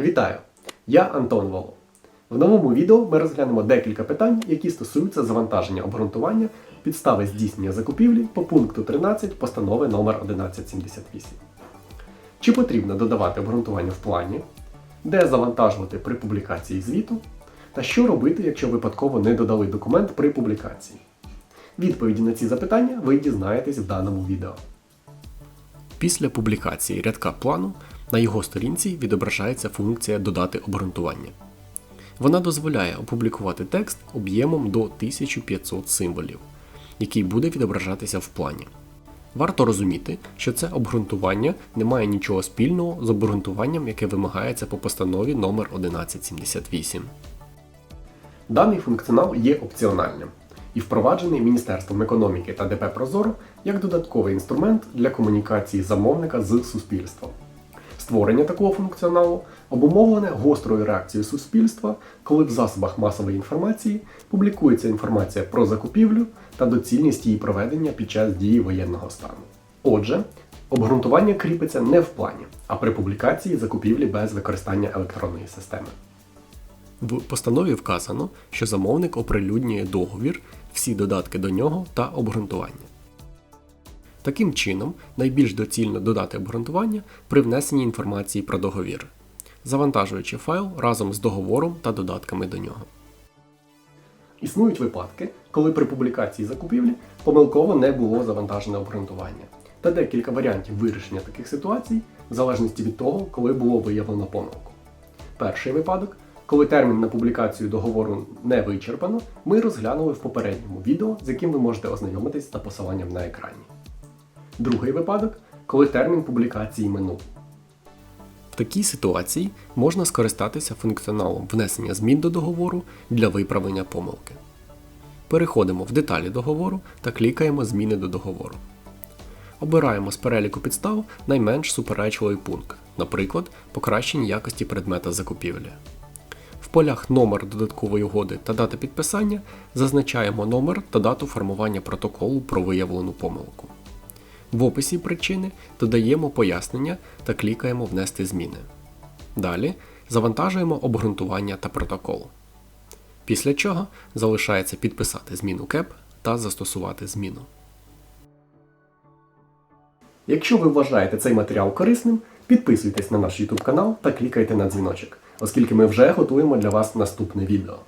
Вітаю! Я Антон Воло. В новому відео ми розглянемо декілька питань, які стосуються завантаження обґрунтування підстави здійснення закупівлі по пункту 13 постанови номер 1178. Чи потрібно додавати обґрунтування в плані, де завантажувати при публікації звіту, та що робити, якщо випадково не додали документ при публікації. Відповіді на ці запитання ви дізнаєтесь в даному відео. Після публікації рядка плану на його сторінці відображається функція Додати обґрунтування. Вона дозволяє опублікувати текст об'ємом до 1500 символів, який буде відображатися в плані. Варто розуміти, що це обґрунтування не має нічого спільного з обґрунтуванням, яке вимагається по постанові номер 1178. Даний функціонал є опціональним і впроваджений Міністерством економіки та ДП Прозоро як додатковий інструмент для комунікації замовника з суспільством. Створення такого функціоналу обумовлене гострою реакцією суспільства, коли в засобах масової інформації публікується інформація про закупівлю та доцільність її проведення під час дії воєнного стану. Отже, обґрунтування кріпиться не в плані, а при публікації закупівлі без використання електронної системи. В постанові вказано, що замовник оприлюднює договір, всі додатки до нього та обґрунтування. Таким чином, найбільш доцільно додати обґрунтування при внесенні інформації про договір, завантажуючи файл разом з договором та додатками до нього. Існують випадки, коли при публікації закупівлі помилково не було завантажене обґрунтування, та декілька варіантів вирішення таких ситуацій в залежності від того, коли було виявлено помилку. Перший випадок, коли термін на публікацію договору не вичерпано, ми розглянули в попередньому відео, з яким ви можете ознайомитись за посиланням на екрані. Другий випадок, коли термін публікації минув. В такій ситуації можна скористатися функціоналом внесення змін до договору для виправлення помилки. Переходимо в деталі договору та клікаємо Зміни до договору. Обираємо з переліку підстав найменш суперечливий пункт, наприклад, покращення якості предмета закупівлі. В полях номер додаткової угоди та дата підписання зазначаємо номер та дату формування протоколу про виявлену помилку. В описі причини додаємо пояснення та клікаємо Внести зміни. Далі завантажуємо обґрунтування та протокол. Після чого залишається підписати зміну КЕП та застосувати зміну. Якщо ви вважаєте цей матеріал корисним, підписуйтесь на наш YouTube канал та клікайте на дзвіночок, оскільки ми вже готуємо для вас наступне відео.